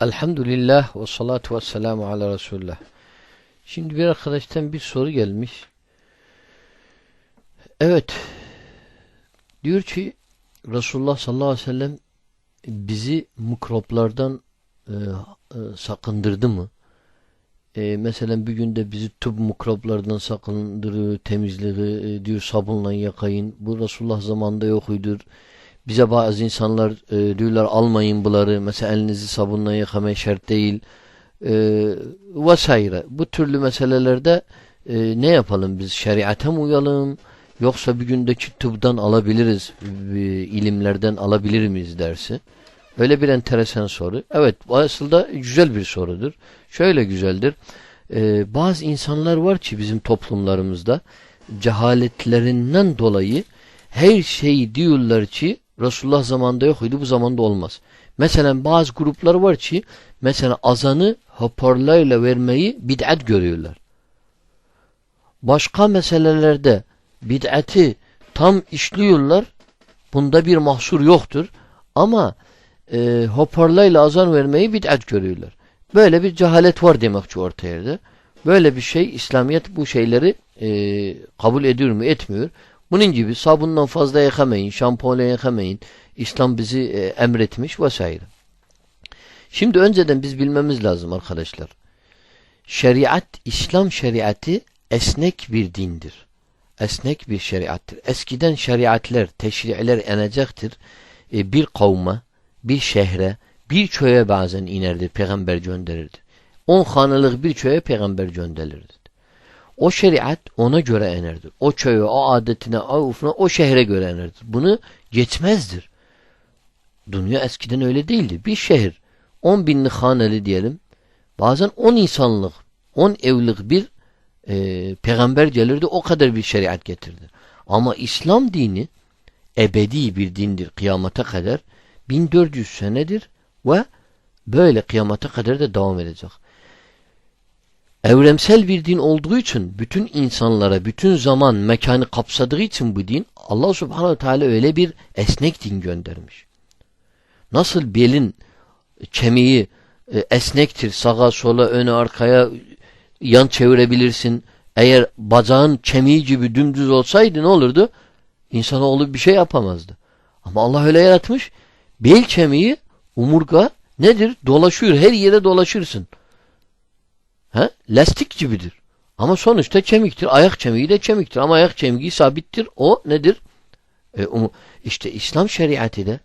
Elhamdülillah ve salatu ve selamu ala Resulullah. Şimdi bir arkadaştan bir soru gelmiş. Evet. Diyor ki Resulullah sallallahu aleyhi ve sellem bizi mikroplardan e, e, sakındırdı mı? E, mesela bir günde bizi tüp mikroplardan sakındırıyor, temizliği e, diyor sabunla yakayın. Bu Resulullah zamanında yokuydur. Bize bazı insanlar e, diyorlar almayın bunları. Mesela elinizi sabunla yıkamaya şart değil. E, vesaire. Bu türlü meselelerde e, ne yapalım biz? Şeriate mi uyalım? Yoksa bir gündeki tıbdan alabiliriz, e, ilimlerden alabilir miyiz dersi. Öyle bir enteresan soru. Evet aslında güzel bir sorudur. Şöyle güzeldir. E, bazı insanlar var ki bizim toplumlarımızda cehaletlerinden dolayı her şeyi diyorlar ki Resulullah zamanında yokuydu bu zamanda olmaz. Mesela bazı gruplar var ki mesela azanı hoparlörle vermeyi bid'at görüyorlar. Başka meselelerde bid'ati tam işliyorlar. Bunda bir mahsur yoktur. Ama e, hoparlörle azan vermeyi bid'at görüyorlar. Böyle bir cehalet var demek ki ortaya Böyle bir şey İslamiyet bu şeyleri e, kabul ediyor mu etmiyor. Bunun gibi sabundan fazla yıkamayın, şampuanla yıkamayın. İslam bizi e, emretmiş vesaire. Şimdi önceden biz bilmemiz lazım arkadaşlar. Şeriat, İslam şeriatı esnek bir dindir. Esnek bir şeriattır. Eskiden şeriatler, teşri'ler enecektir. E, bir kavme, bir şehre, bir köye bazen inerdi, peygamber gönderirdi. On hanılık bir köye peygamber gönderirdi. O şeriat ona göre enerdir. O köye, o adetine, o ufuna, o şehre göre enerdir. Bunu geçmezdir. Dünya eskiden öyle değildi. Bir şehir, on binlik haneli diyelim, bazen on insanlık, on evlilik bir e, peygamber gelirdi, o kadar bir şeriat getirdi. Ama İslam dini ebedi bir dindir kıyamata kadar. 1400 senedir ve böyle kıyamata kadar da devam edecek evrensel bir din olduğu için bütün insanlara bütün zaman mekanı kapsadığı için bu din Allah subhanehu teala öyle bir esnek din göndermiş. Nasıl belin kemiği e, esnektir sağa sola öne arkaya yan çevirebilirsin. Eğer bacağın kemiği gibi dümdüz olsaydı ne olurdu? İnsanoğlu bir şey yapamazdı. Ama Allah öyle yaratmış. Bel kemiği umurga nedir? Dolaşıyor. Her yere dolaşırsın. He? Lastik gibidir. Ama sonuçta kemiktir. Ayak kemiği de kemiktir. Ama ayak kemiği sabittir. O nedir? E, o, işte İslam şeriatı da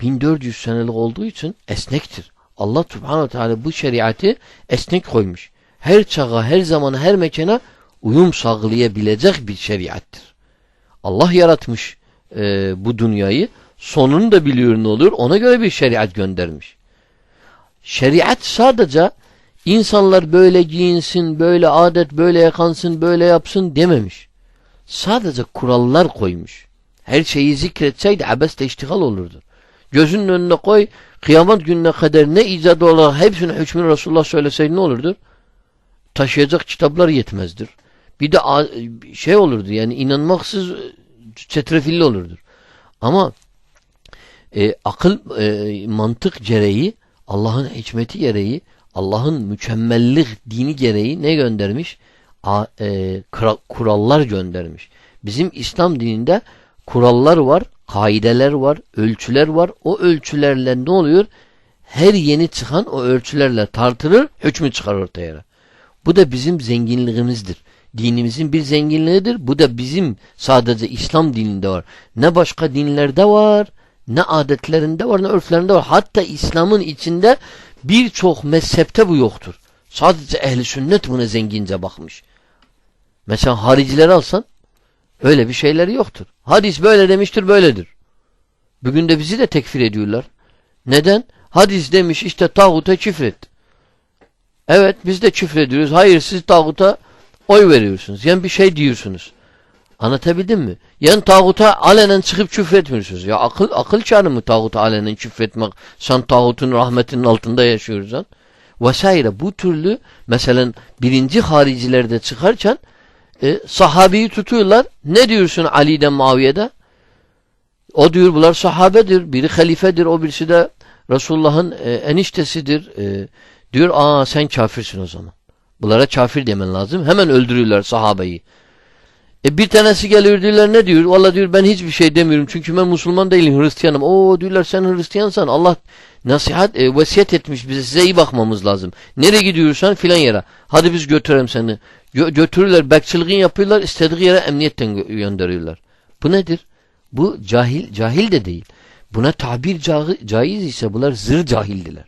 1400 senelik olduğu için esnektir. Allah subhanahu teala bu şeriatı esnek koymuş. Her çağa, her zamana, her mekana uyum sağlayabilecek bir şeriattır. Allah yaratmış e, bu dünyayı. Sonunu da biliyor ne olur. Ona göre bir şeriat göndermiş. Şeriat sadece İnsanlar böyle giyinsin, böyle adet, böyle yakansın, böyle yapsın dememiş. Sadece kurallar koymuş. Her şeyi zikretseydi abeste iştigal olurdu. Gözünün önüne koy, kıyamet gününe kadar ne icadı olarak hepsini hükmünü Resulullah söyleseydi ne olurdu? Taşıyacak kitaplar yetmezdir. Bir de şey olurdu yani inanmaksız çetrefilli olurdu. Ama e, akıl, e, mantık gereği, Allah'ın hikmeti gereği Allah'ın mükemmellik dini gereği ne göndermiş? A, e, kurallar göndermiş. Bizim İslam dininde kurallar var, kaideler var, ölçüler var. O ölçülerle ne oluyor? Her yeni çıkan o ölçülerle tartılır, hükmü çıkar ortaya. Bu da bizim zenginliğimizdir. Dinimizin bir zenginliğidir. Bu da bizim sadece İslam dininde var. Ne başka dinlerde var, ne adetlerinde var, ne örflerinde var. Hatta İslam'ın içinde Birçok mezhepte bu yoktur. Sadece ehli sünnet buna zengince bakmış. Mesela haricileri alsan öyle bir şeyleri yoktur. Hadis böyle demiştir böyledir. Bugün de bizi de tekfir ediyorlar. Neden? Hadis demiş işte tağuta küfret. Evet biz de küfrediyoruz. Hayır siz tağuta oy veriyorsunuz. Yani bir şey diyorsunuz. Anlatabildim mi? Yani tağuta alenen çıkıp küfretmiyorsunuz. Ya akıl akıl çağrı mı tağuta alenen küfretmek? Sen tağutun rahmetinin altında yaşıyorsan. Vesaire bu türlü mesela birinci haricilerde çıkarken e, sahabeyi tutuyorlar. Ne diyorsun Ali'den Muaviye'de? O diyor bunlar sahabedir. Biri halifedir. O birisi de Resulullah'ın e, eniştesidir. E, diyor aa sen kafirsin o zaman. Bunlara kafir demen lazım. Hemen öldürüyorlar sahabeyi. E bir tanesi geliyor diyorlar ne diyor? Valla diyor ben hiçbir şey demiyorum. Çünkü ben Müslüman değilim Hristiyanım. Oo diyorlar sen Hristiyansan Allah nasihat e, vesiyet etmiş bize size iyi bakmamız lazım. Nereye gidiyorsan filan yere. Hadi biz götürelim seni. Gö götürürler bekçiliğin yapıyorlar istediği yere emniyetten gö gönderiyorlar. Bu nedir? Bu cahil cahil de değil. Buna tabir ca caiz ise bunlar zır cahildiler.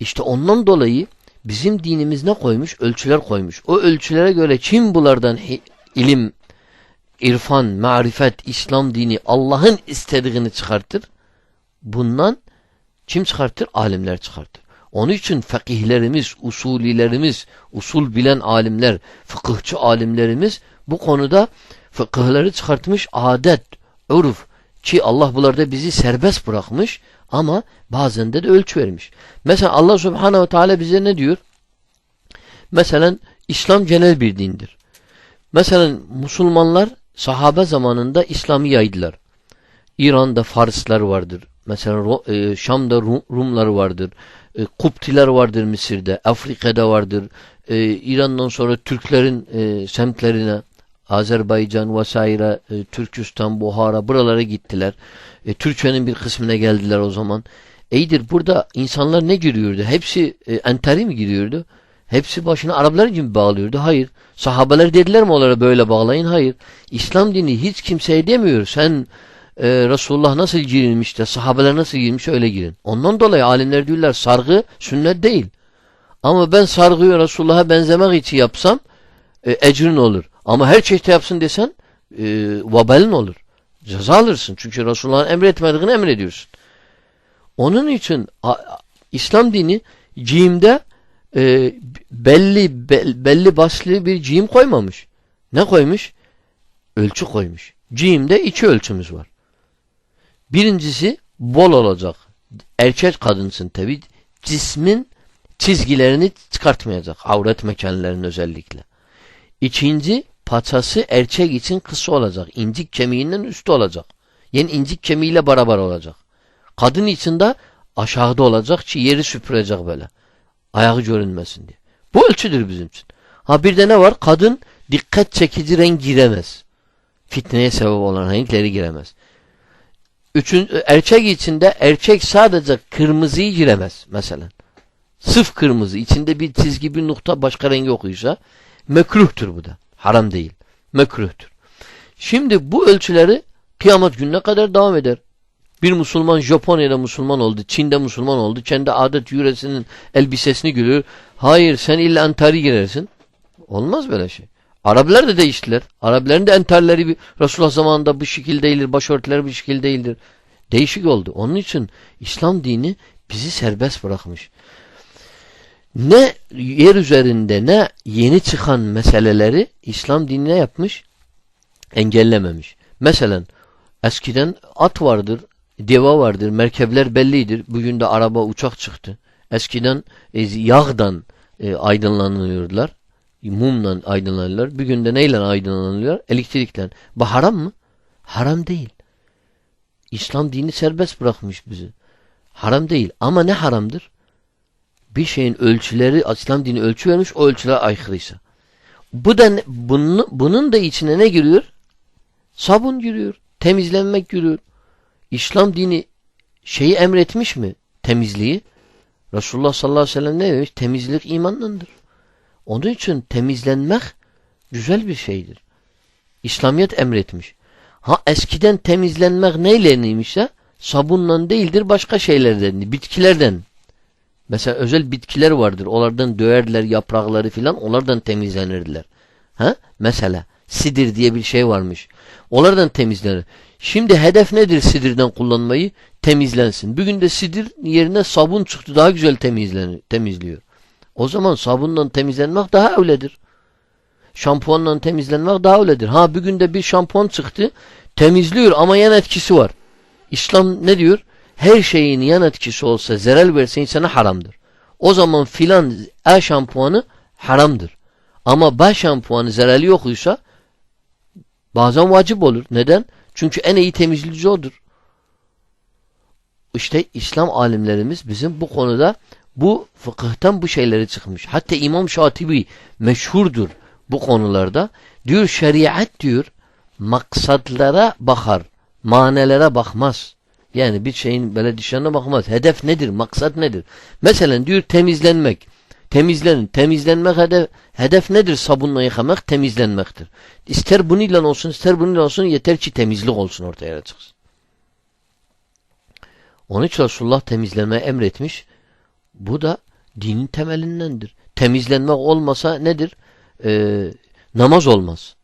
İşte ondan dolayı bizim dinimiz ne koymuş? Ölçüler koymuş. O ölçülere göre kim bunlardan ilim, irfan, marifet, İslam dini Allah'ın istediğini çıkartır? Bundan kim çıkartır? Alimler çıkartır. Onun için fakihlerimiz, usulilerimiz, usul bilen alimler, fıkıhçı alimlerimiz bu konuda fıkıhları çıkartmış adet, uruf ki Allah bunlarda bizi serbest bırakmış ama bazen de, de ölçü vermiş. Mesela Allah subhanehu ve teala bize ne diyor? Mesela İslam genel bir dindir. Mesela Müslümanlar sahabe zamanında İslam'ı yaydılar. İran'da Farslar vardır. Mesela e, Şam'da Rum, Rumlar vardır. E, Kuptiler vardır Mısır'da. Afrika'da vardır. E, İran'dan sonra Türklerin semtlerine Azerbaycan vesaire, Türkistan, Buhara buralara gittiler. Türkiye'nin bir kısmına geldiler o zaman. İyidir burada insanlar ne giriyordu? Hepsi entari mi giriyordu? Hepsi başına Araplar gibi bağlıyordu. Hayır. Sahabeler dediler mi onlara böyle bağlayın? Hayır. İslam dini hiç kimseye demiyor. Sen e, Resulullah nasıl girilmiş de sahabeler nasıl girmiş öyle girin. Ondan dolayı alimler diyorlar sargı sünnet değil. Ama ben sargıyı Resulullah'a benzemek için yapsam e, ecrin olur. Ama her çeşit yapsın desen e, vabalin olur. Ceza alırsın. Çünkü Resulullah'ın emretmediğini emrediyorsun. Onun için a, İslam dini cimde e, belli be, belli başlı bir cim koymamış. Ne koymuş? Ölçü koymuş. Cimde iki ölçümüz var. Birincisi bol olacak. Erkek kadınsın tabi. Cismin çizgilerini çıkartmayacak. Avret mekanlarının özellikle. İkinci paçası erkek için kısa olacak. İncik kemiğinden üstü olacak. Yani incik kemiğiyle beraber olacak. Kadın için de aşağıda olacak ki yeri süpürecek böyle. Ayağı görünmesin diye. Bu ölçüdür bizim için. Ha bir de ne var? Kadın dikkat çekici renk giremez. Fitneye sebep olan renkleri giremez. Üçün, erkek içinde erkek sadece kırmızıyı giremez mesela. Sıf kırmızı içinde bir çizgi bir nokta başka rengi okuysa mekruhtur bu da. Haram değil. Mekruhtur. Şimdi bu ölçüleri kıyamet gününe kadar devam eder. Bir Müslüman Japonya'da Müslüman oldu, Çin'de Müslüman oldu, kendi adet yüresinin elbisesini görüyor. Hayır sen illa entari girersin. Olmaz böyle şey. Araplar da değiştiler. Arapların da entarleri bir Resulullah zamanında bu şekil değildir, başörtüleri bu şekil değildir. Değişik oldu. Onun için İslam dini bizi serbest bırakmış. Ne yer üzerinde ne yeni çıkan meseleleri İslam dinine yapmış? Engellememiş. Mesela eskiden at vardır, deva vardır, merkepler bellidir. Bugün de araba, uçak çıktı. Eskiden e, yağdan e, aydınlanıyorlar. Mumla aydınlanıyorlar. Bir günde neyle aydınlanıyorlar? Elektrikle. Bu haram mı? Haram değil. İslam dini serbest bırakmış bizi. Haram değil. Ama ne haramdır? Bir şeyin ölçüleri, İslam dini ölçü vermiş, o ölçüler aykırıysa. Bu da bunun, bunun da içine ne giriyor? Sabun giriyor. Temizlenmek giriyor. İslam dini şeyi emretmiş mi? Temizliği. Resulullah sallallahu aleyhi ve sellem ne demiş? Temizlik imandandır. Onun için temizlenmek güzel bir şeydir. İslamiyet emretmiş. Ha eskiden temizlenmek neyle neymişse sabunla değildir başka şeylerden, bitkilerden. Mesela özel bitkiler vardır. Onlardan döverler yaprakları filan onlardan temizlenirdiler. Ha? Mesela sidir diye bir şey varmış. Onlardan temizlenir. Şimdi hedef nedir sidirden kullanmayı? Temizlensin. Bugün de sidir yerine sabun çıktı daha güzel temizlenir, temizliyor. O zaman sabunla temizlenmek daha öyledir. Şampuanla temizlenmek daha öyledir. Ha bugün de bir şampuan çıktı temizliyor ama yan etkisi var. İslam ne diyor? Her şeyin yan etkisi olsa zarar verse insana haramdır. O zaman filan A şampuanı haramdır. Ama B şampuanı zararı yokuysa bazen vacip olur. Neden? Çünkü en iyi temizleyici odur. işte İslam alimlerimiz bizim bu konuda bu fıkıhtan bu şeyleri çıkmış. Hatta İmam Şatibi meşhurdur bu konularda. Diyor şeriat diyor maksatlara bakar. Manelere bakmaz. Yani bir şeyin böyle dışarına bakmaz. Hedef nedir? Maksat nedir? Mesela diyor temizlenmek. Temizlenin. Temizlenmek hedef, hedef nedir? Sabunla yıkamak temizlenmektir. İster bununla olsun ister bununla olsun yeter ki temizlik olsun ortaya çıksın. Onun için Resulullah temizlenmeyi emretmiş. Bu da dinin temelindendir. Temizlenmek olmasa nedir? Ee, namaz olmaz.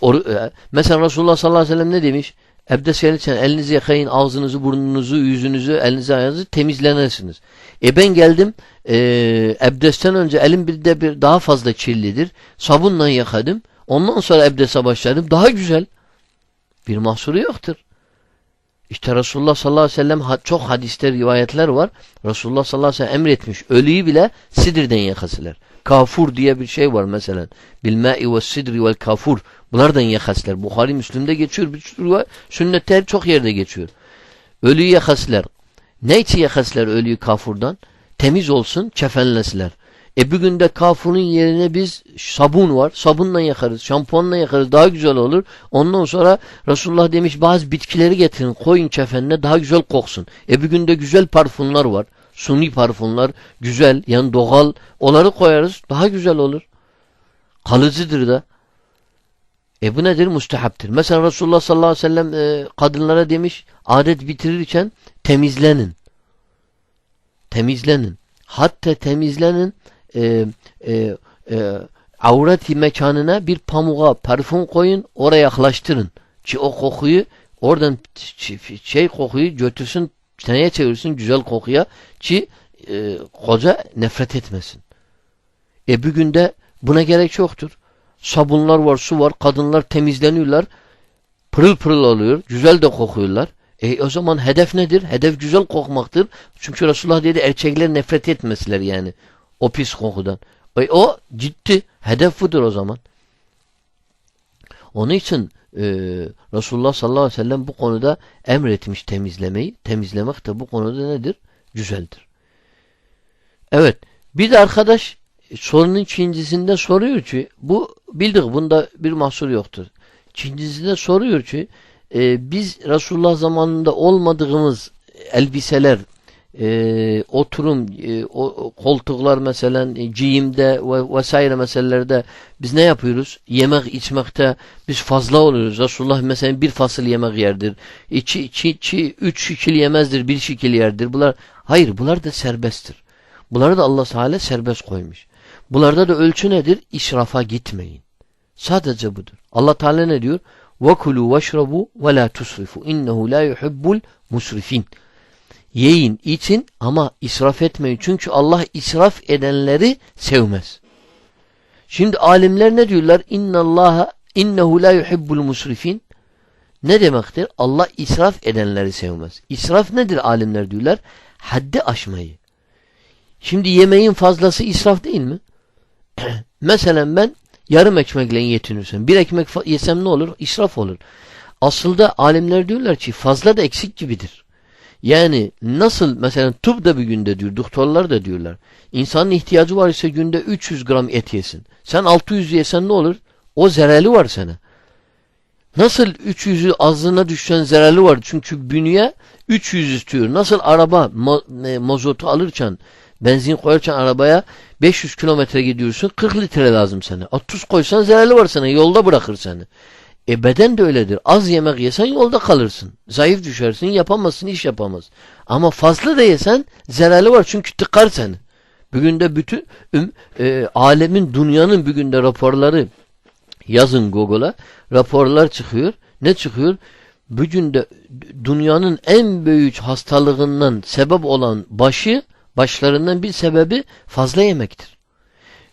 Or e, mesela Resulullah sallallahu aleyhi ve sellem ne demiş? Ebdes gelirken elinizi yakayın, ağzınızı, burnunuzu, yüzünüzü, elinizi, ayağınızı temizlenesiniz. E ben geldim, e, ebdesten önce elim bir de bir daha fazla kirlidir. Sabunla yıkadım. Ondan sonra ebdese başladım. Daha güzel. Bir mahsuru yoktur. İşte Resulullah sallallahu aleyhi ve sellem çok hadiste rivayetler var. Resulullah sallallahu aleyhi ve sellem emretmiş. Ölüyü bile sidirden yakasılar. Kafur diye bir şey var mesela. Bilmai ve sidri vel kafur. Bunlardan yakasılar. Bukhari Müslüm'de geçiyor. Bir sünnette çok yerde geçiyor. Ölüyü yakasılar. Ne için yakasılar ölüyü kafurdan? Temiz olsun, kefenlesiler. E bugün de kafurun yerine biz sabun var. Sabunla yakarız, şampuanla yakarız. Daha güzel olur. Ondan sonra Resulullah demiş bazı bitkileri getirin koyun kefenine daha güzel koksun. E bugün de güzel parfümler var. Suni parfümler güzel yani doğal. Onları koyarız daha güzel olur. Kalıcıdır da. E bu nedir? Mustahaptır. Mesela Resulullah sallallahu aleyhi ve sellem e, kadınlara demiş adet bitirirken temizlenin. Temizlenin. Hatta temizlenin e, e, e, avreti mekanına bir pamuğa parfüm koyun oraya yaklaştırın. Ki o kokuyu oradan şey kokuyu götürsün seneye çevirsin güzel kokuya ki e, koca nefret etmesin. E bugün de buna gerek yoktur. Sabunlar var, su var, kadınlar temizleniyorlar. Pırıl pırıl oluyor, güzel de kokuyorlar. E o zaman hedef nedir? Hedef güzel kokmaktır. Çünkü Resulullah dedi erkekler nefret etmesiler yani. O pis kokudan. E, o ciddi. Hedef budur o zaman. Onun için e, Resulullah sallallahu aleyhi ve sellem bu konuda emretmiş temizlemeyi. Temizlemek de bu konuda nedir? Güzeldir. Evet. Bir de arkadaş sorunun ikincisinde soruyor ki bu bildik bunda bir mahsur yoktur. İkincisinde soruyor ki e, biz Resulullah zamanında olmadığımız elbiseler e, oturum, e, o, koltuklar mesela e, giyimde ve vesaire meselelerde biz ne yapıyoruz? Yemek içmekte biz fazla oluyoruz. Resulullah mesela bir fasıl yemek yerdir. İki, iki, iki, üç şekil yemezdir, bir şekil yerdir. Bunlar, hayır bunlar da serbesttir. Bunları da Allah Teala serbest koymuş. Bunlarda da ölçü nedir? İsrafa gitmeyin. Sadece budur. Allah Teala ne diyor? وَكُلُوا وَشْرَبُوا وَلَا تُسْرِفُوا اِنَّهُ لَا يُحِبُّ الْمُسْرِفِينَ Yiyin, için ama israf etmeyin. Çünkü Allah israf edenleri sevmez. Şimdi alimler ne diyorlar? İnna Allah innehu la yuhibbul musrifin. Ne demektir? Allah israf edenleri sevmez. İsraf nedir alimler diyorlar? Haddi aşmayı. Şimdi yemeğin fazlası israf değil mi? Mesela ben yarım ekmekle yetinirsem, bir ekmek yesem ne olur? İsraf olur. Aslında alimler diyorlar ki fazla da eksik gibidir. Yani nasıl mesela tıp da bir günde diyor, doktorlar da diyorlar. İnsanın ihtiyacı var ise günde 300 gram et yesin. Sen 600 yesen ne olur? O zereli var sana. Nasıl 300'ü azlığına düşen zereli var? Çünkü bünye 300 istiyor. Nasıl araba mo mozotu alırken benzin koyarken arabaya 500 kilometre gidiyorsun 40 litre lazım sana. 30 koysan zereli var sana yolda bırakır seni. E beden de öyledir. Az yemek yesen yolda kalırsın. Zayıf düşersin, yapamazsın, iş yapamaz. Ama fazla da yesen zararlı var çünkü tıkar seni. Bugün de bütün e, alemin, dünyanın bugün de raporları yazın Google'a raporlar çıkıyor. Ne çıkıyor? Bugün de dünyanın en büyük hastalığından sebep olan başı, başlarından bir sebebi fazla yemektir.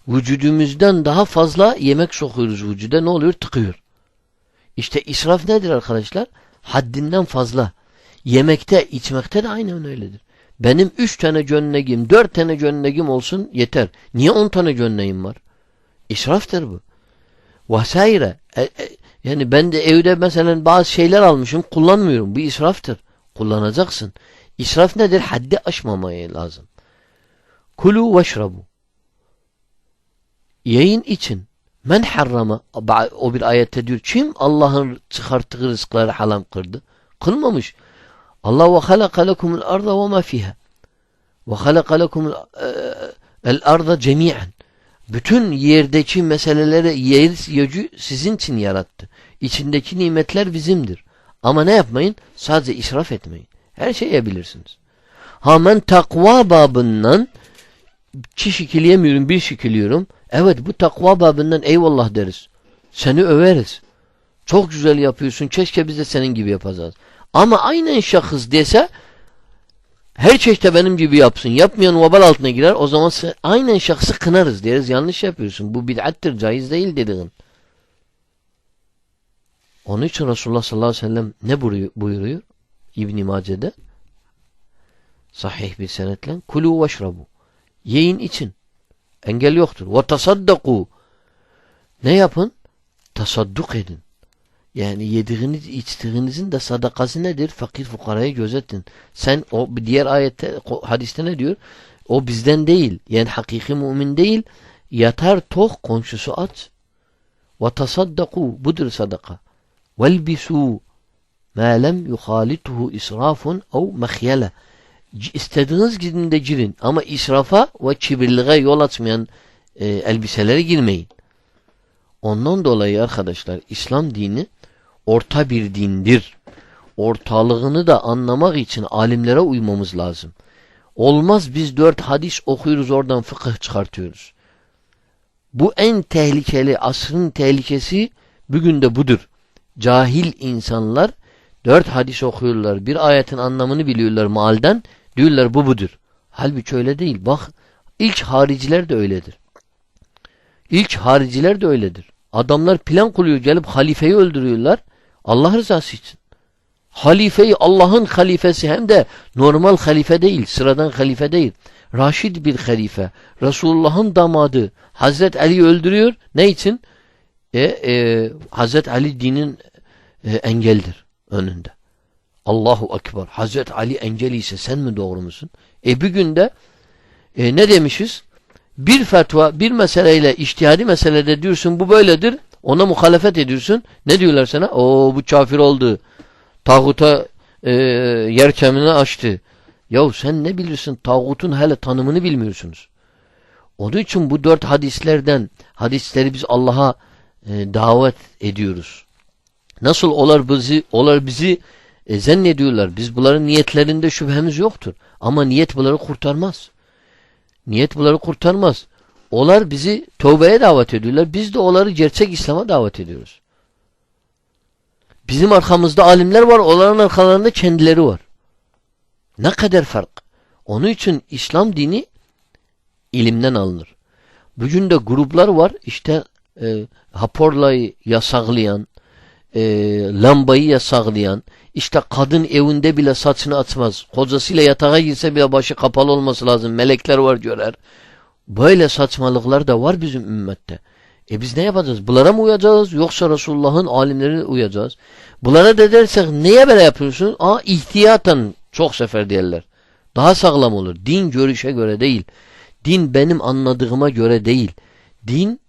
Vücudumuzdan daha fazla yemek sokuyoruz vücuda. Ne oluyor? Tıkıyor. İşte israf nedir arkadaşlar? Haddinden fazla. Yemekte, içmekte de aynen öyledir. Benim üç tane gönnegim, dört tane gönnegim olsun yeter. Niye on tane gönnegim var? İsraftır bu. Vesaire. E, e, yani ben de evde mesela bazı şeyler almışım kullanmıyorum. Bu israftır. Kullanacaksın. İsraf nedir? Haddi aşmamaya lazım. Kulu veşrabu. Yayın için. Men harrama. O bir ayette diyor. Kim Allah'ın çıkarttığı rızıkları halam kırdı? Kılmamış. Allah ve halaka lekumul arda ve ma fiha. Ve halaka lekumul el arda cemiyen. Bütün yerdeki meseleleri yer yöcü sizin için yarattı. İçindeki nimetler bizimdir. Ama ne yapmayın? Sadece israf etmeyin. Her şeyi yiyebilirsiniz. Ha ben takva babından iki şekilleyemiyorum, bir şekilliyorum. Evet bu takva babından eyvallah deriz. Seni överiz. Çok güzel yapıyorsun. Keşke biz de senin gibi yapacağız. Ama aynen şahıs dese her çeşte benim gibi yapsın. Yapmayan vebal altına girer. O zaman aynen şahsı kınarız deriz. Yanlış yapıyorsun. Bu bid'attir. Caiz değil dediğin. Onun için Resulullah sallallahu aleyhi ve sellem ne buyuruyor? İbn-i Mace'de sahih bir senetle kulu veşrabu yiyin için engel yoktur. Ve tasaddaku ne yapın? Tasadduk edin. Yani yediğiniz içtiğinizin de sadakası nedir? Fakir fukarayı gözetin. Sen o diğer ayette hadiste ne diyor? O bizden değil. Yani hakiki mümin değil. Yatar tok komşusu aç. Tasaddaku budur sadaka. Velbisu ma lem yuhalituhu israfun ev mehyele. İstediğiniz gidin de girin ama israfa ve kibirliğe yol açmayan e, elbiselere girmeyin. Ondan dolayı arkadaşlar İslam dini orta bir dindir. Ortalığını da anlamak için alimlere uymamız lazım. Olmaz biz dört hadis okuyoruz oradan fıkıh çıkartıyoruz. Bu en tehlikeli asrın tehlikesi bugün de budur. Cahil insanlar dört hadis okuyorlar. Bir ayetin anlamını biliyorlar malden. Diyorlar bu budur. Halbuki öyle değil. Bak ilk hariciler de öyledir. İlk hariciler de öyledir. Adamlar plan kuruyor gelip halifeyi öldürüyorlar. Allah rızası için. Halifeyi Allah'ın halifesi hem de normal halife değil, sıradan halife değil. Raşid bir halife. Resulullah'ın damadı Hazret Ali öldürüyor. Ne için? E, e, Hazret Ali dinin e, engeldir önünde. Allahu Ekber. Hazret Ali engel ise sen mi doğru musun? E bir günde e, ne demişiz? Bir fetva, bir meseleyle iştihadi meselede diyorsun bu böyledir. Ona muhalefet ediyorsun. Ne diyorlar sana? O bu kafir oldu. Tağuta e, yer kemini açtı. Yahu sen ne bilirsin? Tağutun hele tanımını bilmiyorsunuz. Onun için bu dört hadislerden hadisleri biz Allah'a e, davet ediyoruz. Nasıl olar bizi olar bizi e, zannediyorlar. Biz bunların niyetlerinde şüphemiz yoktur. Ama niyet bunları kurtarmaz. Niyet bunları kurtarmaz. Onlar bizi tövbeye davet ediyorlar. Biz de onları gerçek İslam'a davet ediyoruz. Bizim arkamızda alimler var. Onların arkalarında kendileri var. Ne kadar fark. Onun için İslam dini ilimden alınır. Bugün de gruplar var. İşte e, haporlayı yasaklayan, e, lambayı yasaklayan, işte kadın evinde bile saçını atmaz. Kocasıyla yatağa girse bile başı kapalı olması lazım. Melekler var görer. Böyle saçmalıklar da var bizim ümmette. E biz ne yapacağız? Bunlara mı uyacağız yoksa Resulullah'ın alimlerine uyacağız? Bunlara da dersek neye böyle yapıyorsun? Aa ihtiyaten çok sefer diyorlar. Daha sağlam olur. Din görüşe göre değil. Din benim anladığıma göre değil. Din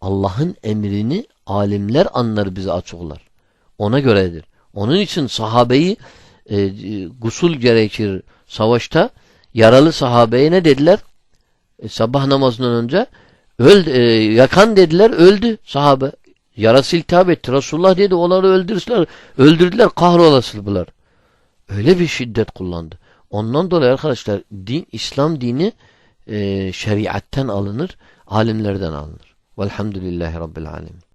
Allah'ın emrini alimler anlar bize açıklar. Ona göredir. Onun için sahabeyi e, gusul gerekir savaşta. Yaralı sahabeye ne dediler? E, sabah namazından önce öldü, e, yakan dediler öldü sahabe. Yarası iltihap etti. Resulullah dedi onları öldürsünler. Öldürdüler kahrolasıldılar. Öyle bir şiddet kullandı. Ondan dolayı arkadaşlar din, İslam dini e, şeriatten alınır, alimlerden alınır. Velhamdülillahi Rabbil Alemin.